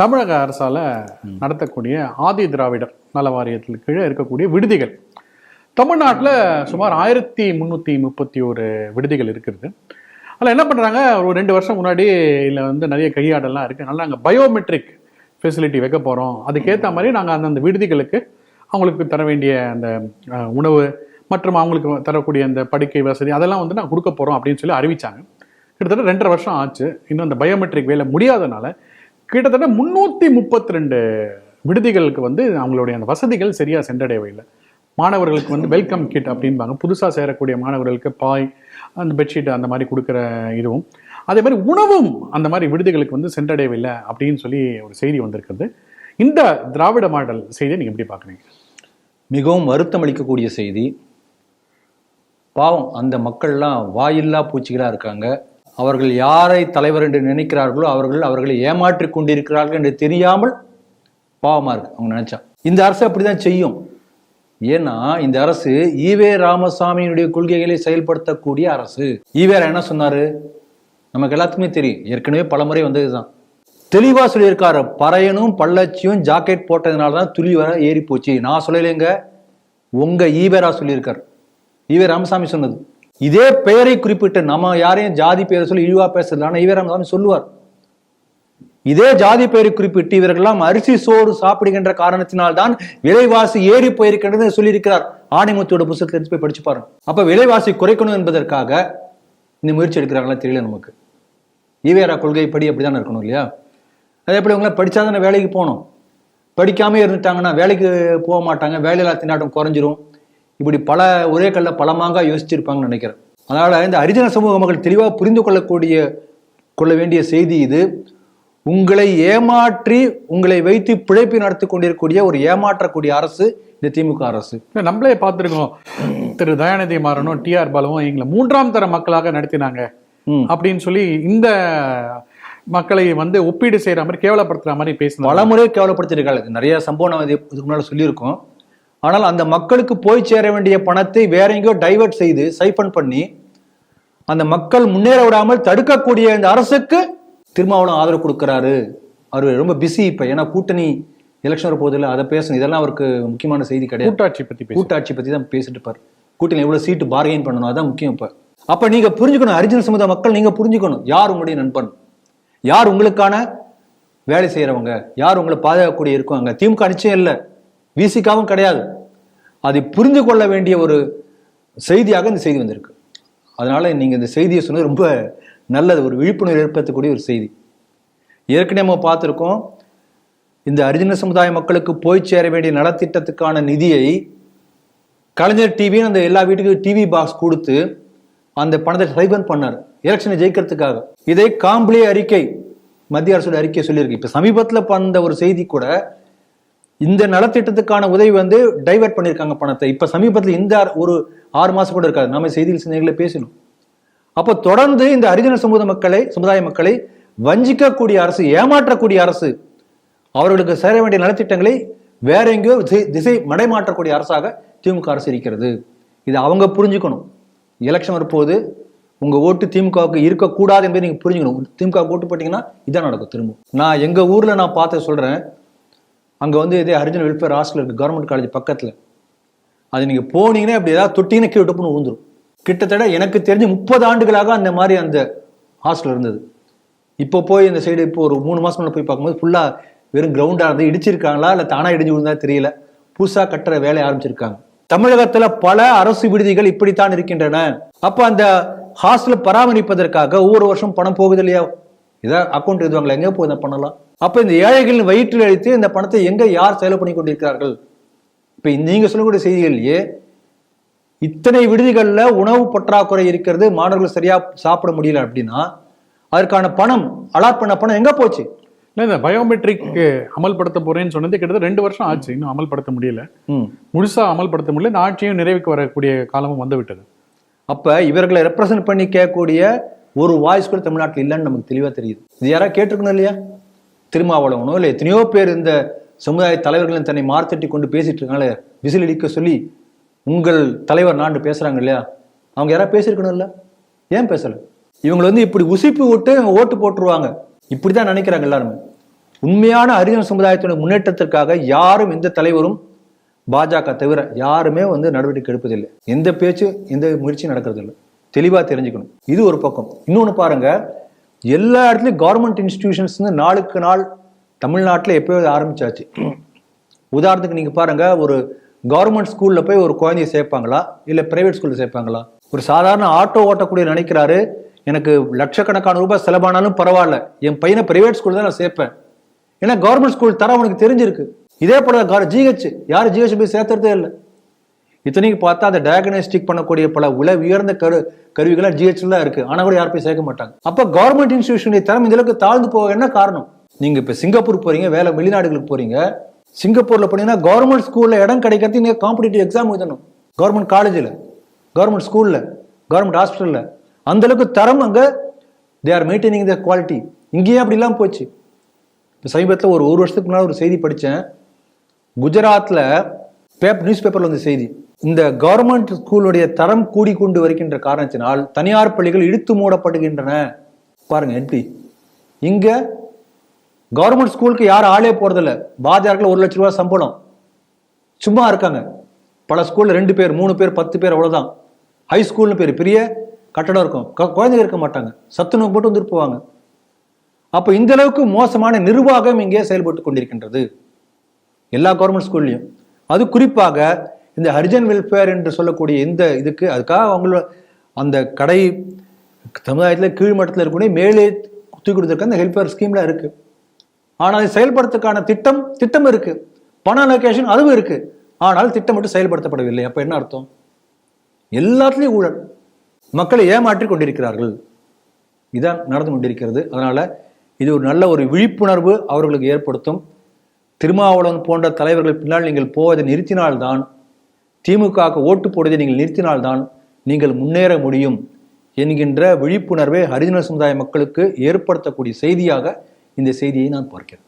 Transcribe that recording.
தமிழக அரசால நடத்தக்கூடிய ஆதி திராவிடர் நல வாரியத்தில் கீழே இருக்கக்கூடிய விடுதிகள். தமிழ்நாட்டில் சுமார் ஆயிரத்தி முந்நூற்றி முப்பத்தி ஒரு விடுதிகள் இருக்கிறது அதில் என்ன பண்ணுறாங்க ஒரு ரெண்டு வருஷம் முன்னாடி இதில் வந்து நிறைய கையாடெல்லாம் இருக்குது நல்லா நாங்கள் பயோமெட்ரிக் ஃபெசிலிட்டி வைக்க போகிறோம் அதுக்கேற்ற மாதிரி நாங்கள் அந்தந்த விடுதிகளுக்கு அவங்களுக்கு தர வேண்டிய அந்த உணவு மற்றும் அவங்களுக்கு தரக்கூடிய அந்த படுக்கை வசதி அதெல்லாம் வந்து நாங்கள் கொடுக்க போகிறோம் அப்படின்னு சொல்லி அறிவிச்சாங்க. கிட்டத்தட்ட ரெண்டரை வருஷம் ஆச்சு. இன்னும் அந்த பயோமெட்ரிக் வேலை முடியாதனால கிட்டத்தட்ட முந்நூற்றி முப்பத்தி ரெண்டு விடுதிகளுக்கு வந்து அவங்களுடைய அந்த வசதிகள் சரியாக சென்றடையவே இல்லை மாணவர்களுக்கு வந்து வெல்கம் கிட் அப்படின்பாங்க புதுசாக சேரக்கூடிய மாணவர்களுக்கு பாய் அந்த பெட்ஷீட் அந்த மாதிரி கொடுக்குற இதுவும். அதே மாதிரி உணவும் அந்த மாதிரி விடுதிகளுக்கு வந்து சென்றடையவில்லை அப்படின்னு சொல்லி ஒரு செய்தி வந்திருக்கிறது. இந்த திராவிட மாடல் செய்தியை நீங்கள் எப்படி பார்க்குறீங்க? மிகவும் வருத்தம் அளிக்கக்கூடிய செய்தி. பாவம் அந்த மக்கள்லாம் வாயில்லா பூச்சிகளாக இருக்காங்க. அவர்கள் யாரை தலைவர் என்று நினைக்கிறார்களோ அவர்கள் அவர்களை ஏமாற்றி கொண்டிருக்கிறார்கள் என்று தெரியாமல் பாவமாக இருக்கு அவங்க நினைச்சா. இந்த அரசு அப்படிதான் செய்யும். ஏன்னா இந்த அரசு ஈவே ராமசாமியினுடைய கொள்கைகளை செயல்படுத்தக்கூடிய அரசு. ஈவேரா என்ன சொன்னாரு? நமக்கு எல்லாத்துக்குமே தெரியும். ஏற்கனவே பலமுறை வந்ததுதான். தெளிவா சொல்லியிருக்காரு. பறையனும் பள்ளச்சியும் ஜாக்கெட் போட்டதுனால தான் துளி வர ஏறி போச்சு நான் சொல்லலைங்க. உங்க ஈவேரா சொல்லியிருக்காரு. ஈவே ராமசாமி சொன்னது. இதே பெயரை குறிப்பிட்டு நம்ம யாரையும் ஜாதி பெயரை சொல்லி இழிவா பேசுறது ஆனா சொல்லுவார். இதே ஜாதி பெயரை குறிப்பிட்டு இவர்கள்லாம் அரிசி சோறு சாப்பிடுகின்ற காரணத்தினால்தான் விலைவாசி ஏறி போயிருக்கின்றது சொல்லியிருக்கிறார். ஆணைமுத்தோட புத்தகத்தை எடுத்து போய் படிச்சு பாருங்க. அப்ப விலைவாசி குறைக்கணும் என்பதற்காக இந்த முயற்சி எடுக்கிறாங்களா தெரியல நமக்கு. ஈவேரா கொள்கைப்படி அப்படிதான் இருக்கணும் இல்லையா? அதே எப்படி இவங்களாம் படிச்சா தானே வேலைக்கு போகணும். படிக்காம இருந்துட்டாங்கன்னா வேலைக்கு போக மாட்டாங்க. வேலையில்லா திண்டாட்டம் குறைஞ்சிரும். இப்படி பல ஒரே கல்ல பலமாக யோசிச்சிருப்பாங்கன்னு நினைக்கிறேன். அதனால இந்த ஹரிஜன சமூக மக்கள் தெளிவாக புரிந்து கொள்ளக்கூடிய கொள்ள வேண்டிய செய்தி இது. உங்களை ஏமாற்றி உங்களை வைத்து பிழைப்பு நடத்தி கொண்டிருக்கக்கூடிய ஒரு ஏமாற்றக்கூடிய அரசு இந்த திமுக அரசு. நம்மளே பார்த்துருக்கோம். திரு தயாநிதி மாறனும் டிஆர் பாலுவும் எங்களை மூன்றாம் தர மக்களாக நடத்தினாங்க. அப்படின்னு சொல்லி இந்த மக்களை வந்து ஒப்பீடு செய்யற மாதிரி கேவலப்படுத்துற மாதிரி பேசினாங்க. பலமுறை கேவலப்படுத்திருக்காங்க நிறைய சம்பவம் இதுக்கு முன்னால சொல்லியிருக்கோம். ஆனால் அந்த மக்களுக்கு போய் சேர வேண்டிய பணத்தை வேற எங்கேயோ டைவர்ட் செய்து சைஃபன் பண்ணி அந்த மக்கள் முன்னேற விடாமல் தடுக்கக்கூடிய இந்த அரசுக்கு திருமாவளவன் ஆதரவு கொடுக்கறாரு. அவர் ரொம்ப பிஸி இப்ப. ஏன்னா கூட்டணி எலெக்ஷன் வர போதில்ல அதை பேசணும். இதெல்லாம் அவருக்கு முக்கியமான செய்தி கிடையாது. கூட்டாட்சி பத்தி பேச கூட்டாட்சி பத்தி தான் பேசிட்டு இருப்பார். கூட்டணி எவ்வளவு சீட்டு பார்கெயின் பண்ணணும் அதான் முக்கியம் இப்ப. அப்ப நீங்க புரிஞ்சுக்கணும் ஹரிஜன சமுதாய மக்கள் நீங்க புரிஞ்சுக்கணும். யார் உங்களுடைய நண்பன்? யார் உங்களுக்கான வேலை செய்யறவங்க? யார் உங்களை பாதுகாக்கக்கூடிய இருக்காங்க திமுக நிச்சயம் இல்லை. விசிகாவும் கிடையாது. அதை புரிந்து கொள்ள வேண்டிய ஒரு செய்தியாக இந்த செய்தி வந்திருக்கு. அதனால் நீங்கள் இந்த செய்தியை சொன்னது ரொம்ப நல்லது. ஒரு விழிப்புணர்வு ஏற்படுத்தக்கூடிய ஒரு செய்தி. ஏற்கனவே நம்ம பார்த்துருக்கோம் இந்த அரிஜின சமுதாய மக்களுக்கு போய் சேர வேண்டிய நலத்திட்டத்துக்கான நிதியை கலைஞர் டிவின்னு அந்த எல்லா வீட்டுக்கும் டிவி பாக்ஸ் கொடுத்து அந்த பணத்தை ட்ரைபன் பண்ணார். எலெக்ஷனை ஜெயிக்கிறதுக்காக. இதை காம்பிளே அறிக்கை மத்திய அரசோட அறிக்கை சொல்லியிருக்கு. இப்போ சமீபத்தில் பண்ண ஒரு செய்தி கூட இந்த நலத்திட்டத்துக்கான உதவி வந்து டைவர்ட் பண்ணியிருக்காங்க பணத்தை. இப்போ சமீபத்தில் இந்த ஆறு- ஒரு ஆறு மாதம் கூட இருக்காது. நம்ம செய்தியில் சிந்தனைகளை பேசணும் அப்போ தொடர்ந்து இந்த ஹரிஜன சமூக மக்களை சமுதாய மக்களை வஞ்சிக்கக்கூடிய அரசு ஏமாற்றக்கூடிய அரசு அவர்களுக்கு சேர வேண்டிய நலத்திட்டங்களை வேற எங்கேயோ திசை- திசை மடைமாற்றக்கூடிய அரசாக திமுக அரசு இருக்கிறது. இதை அவங்க புரிஞ்சுக்கணும். எலெக்ஷன் வரும்போது உங்கள் ஓட்டு திமுகவுக்கு இருக்கக்கூடாது என்பதை நீங்கள் புரிஞ்சுக்கணும். திமுக ஓட்டு போட்டீங்கன்னா இதான் நடக்கும் திரும்ப நான் எங்கள் ஊரில் நான் பார்த்து சொல்கிறேன் அங்கே வந்து இதே ஹரிஜன் வெல்ஃபேர் ஹாஸ்டல் இருக்குது கவர்மெண்ட் காலேஜ் பக்கத்தில். அது நீங்கள் போனீங்கன்னா அப்படி ஏதாவது தொட்டிங்கன்னா கீழே டப்புன்னு விழுந்துரும். கிட்டத்தட்ட எனக்கு தெரிஞ்சு முப்பது ஆண்டுகளாக அந்த மாதிரி அந்த ஹாஸ்டல் இருந்தது. இப்போ போய் இந்த சைடு இப்போ ஒரு மூணு மாதம் முன்ன போய் பார்க்கும்போது ஃபுல்லாக வெறும் கிரவுண்டாக இருந்து இடிச்சிருக்காங்களா இல்லை தானாக இடிஞ்சு விழுந்தா தெரியல. புதுசாக கட்டுற வேலையை ஆரம்பிச்சிருக்காங்க. தமிழகத்தில் பல அரசு விடுதிகள் இப்படித்தான் இருக்கின்றன. அப்போ அந்த ஹாஸ்டலை பராமரிப்பதற்காக ஒவ்வொரு வருஷம் பணம் போகுது இல்லையா? இதை அக்கௌண்ட் எழுதுவாங்களா? எங்கே போய் இதை பண்ணலாம். அப்ப இந்த ஏழைகளின் வயிற்றில் அழித்து இந்த பணத்தை எங்க யார் செலவு பண்ணி கொண்டிருக்கிறார்கள்? இப்ப நீங்க சொல்லக்கூடிய செய்திகள்லயே இத்தனை விடுதிகள்ல உணவு பற்றாக்குறை இருக்கிறது மாணவர்கள் சரியா சாப்பிட முடியல அப்படின்னா அதற்கான பணம் அலாட் பண்ண பணம் எங்க போச்சு? இல்ல இந்த பயோமெட்ரிக் அமல்படுத்த போறேன்னு சொன்னது கிட்டத்தட்ட ரெண்டு வருஷம் ஆச்சு. இன்னும் அமல்படுத்த முடியல. முழுசா அமல்படுத்த முடியல. இந்த ஆட்சியும் நிறைவுக்கு வரக்கூடிய காலமும் வந்து விட்டது அப்ப இவர்களை ரெப்ரசன்ட் பண்ணி கேட்கக்கூடிய ஒரு வாய்ஸ் கூட தமிழ்நாட்டில் இல்லைன்னு நமக்கு தெளிவா தெரியுது. இது யாராவது கேட்டிருக்கணும் இல்லையா? திருமாவளவனோ இல்லை எத்தனையோ பேர் இந்த சமுதாய தலைவர்களும் தன்னை மார்த்தட்டி கொண்டு பேசிட்டு இருக்காங்களே விசில் அடிக்க சொல்லி உங்கள் தலைவர் நாண்டு பேசுறாங்க இல்லையா? அவங்க யாராவது பேசியிருக்கணும் ஏன் பேசல? இவங்களை வந்து இப்படி உசிப்பு விட்டு ஓட்டு போட்டுருவாங்க. இப்படிதான் நினைக்கிறாங்க எல்லாருமே. உண்மையான ஹரிஜன சமுதாயத்தினுடைய முன்னேற்றத்திற்காக யாரும் எந்த தலைவரும் பாஜக தவிர யாருமே வந்து நடவடிக்கை எடுப்பதில்லை. எந்த பேச்சு எந்த முயற்சியும் நடக்கிறது இல்லை தெளிவாக தெரிஞ்சுக்கணும். இது ஒரு பக்கம். இன்னொன்று பாருங்க எல்லா இடத்துலையும் கவர்மெண்ட் இன்ஸ்டிடியூஷன்ஸ் நாளுக்கு நாள் தமிழ்நாட்டில் எப்பயோ ஆரம்பிச்சாச்சு. உதாரணத்துக்கு நீங்கள் பாருங்கள் ஒரு கவர்மெண்ட் ஸ்கூலில் போய் ஒரு குழந்தைய சேர்ப்பாங்களா? இல்லை பிரைவேட் ஸ்கூலில் சேர்ப்பாங்களா? ஒரு சாதாரண ஆட்டோ ஓட்டக்கூடிய நினைக்கிறாரு எனக்கு லட்சக்கணக்கான ரூபாய் செலவானாலும் பரவாயில்ல என் பையனை பிரைவேட் ஸ்கூல் தான் நான் சேர்ப்பேன். ஏன்னா கவர்மெண்ட் ஸ்கூல் தர அவனுக்கு தெரிஞ்சிருக்கு. இதே போல ஜிஹெச் யாரும் ஜிஹெச் போய் சேர்த்துறதே இல்லை. இத்தனைக்கு பார்த்தா அந்த டயக்னோஸ்டிக் பண்ணக்கூடிய பல உல உயர்ந்த கரு கருவிகளாக ஜிஹெச்ல தான் இருக்கு. ஆனால் கூட யாரும் போய் சேர்க்க மாட்டாங்க. அப்போ கவர்மெண்ட் இன்ஸ்டியூஷனுடைய தரம் இந்த அளவுக்கு தாழ்ந்து போக என்ன காரணம்? நீங்க இப்போ சிங்கப்பூர் போறீங்க வேலை வெளிநாடுகளுக்கு போறீங்க. சிங்கப்பூர்ல போனீங்கன்னா கவர்மெண்ட் ஸ்கூல்ல இடம் கிடைக்கிறதுக்கு நீங்க காம்படிட்டிவ் எக்ஸாம் எழுதணும். கவர்மெண்ட் காலேஜில் கவர்மெண்ட் ஸ்கூல்ல கவர்மெண்ட் ஹாஸ்பிட்டல்ல அந்த அளவுக்கு தரம் அங்கே they are maintaining the quality இங்கேயே அப்படி போச்சு. இப்போ சமீபத்தில் ஒரு ஒரு வருஷத்துக்கு முன்னாடி ஒரு செய்தி படித்தேன் குஜராத்தில் பேப் நியூஸ் பேப்பரில் வந்த செய்தி. இந்த கவர்மெண்ட் ஸ்கூலுடைய தரம் கூடிக்கொண்டு வருகின்ற காரணத்தினால் தனியார் பள்ளிகள் இழுத்து மூடப்படுகின்றன. பாருங்க எப்படி இங்க கவர்மெண்ட் ஸ்கூலுக்கு யாரும் ஆளே போறதில்ல. பாஜகவில் ஒரு லட்ச ரூபாய் சம்பளம். சும்மா இருக்காங்க. பல ஸ்கூல்ல ரெண்டு பேர் மூணு பேர் பத்து பேர் அவ்வளவுதான். ஹை ஸ்கூல்னு பேர். பெரிய கட்டடம் இருக்கும். குழந்தைங்க இருக்க மாட்டாங்க. சத்துணவு போட்டு வந்துட்டு போவாங்க. அப்போ இந்த அளவுக்கு மோசமான நிர்வாகம் இங்கே செயல்பட்டு கொண்டிருக்கின்றது. எல்லா கவர்மெண்ட் ஸ்கூல்லையும் அது குறிப்பாக இந்த ஹரிஜன் வெல்ஃபேர் என்று சொல்லக்கூடிய இந்த இதுக்கு அதுக்காக அவங்களோட அந்த கடை சமுதாயத்தில் கீழ்மட்டத்தில் இருக்கக்கூடிய மேலே தூக்கி கொடுத்துருக்க அந்த ஹெல்ப்வேர் ஸ்கீம்ல இருக்குது ஆனால் அதை செயல்படுறதுக்கான திட்டம் திட்டம் இருக்குது பண அலோகேஷன் அதுவும் இருக்குது ஆனால் திட்டம் மட்டும் செயல்படுத்தப்படவில்லை. அப்போ என்ன அர்த்தம்? எல்லாத்துலேயும் ஊழல். மக்களை ஏமாற்றி கொண்டிருக்கிறார்கள். இதான் நடந்து கொண்டிருக்கிறது. அதனால் இது ஒரு நல்ல ஒரு விழிப்புணர்வு அவர்களுக்கு ஏற்படுத்தும். திருமாவளவன் போன்ற தலைவர்கள் பின்னால் நீங்கள் போவதை நிறுத்தினால்தான் திமுகவுக்கு ஓட்டு போடுவதை நீங்கள் நிறுத்தினால்தான் நீங்கள் முன்னேற முடியும் என்கின்ற விழிப்புணர்வை ஹரிஜன சமுதாய மக்களுக்கு ஏற்படுத்தக்கூடிய செய்தியாக இந்த செய்தியை நான் பார்க்கிறேன்.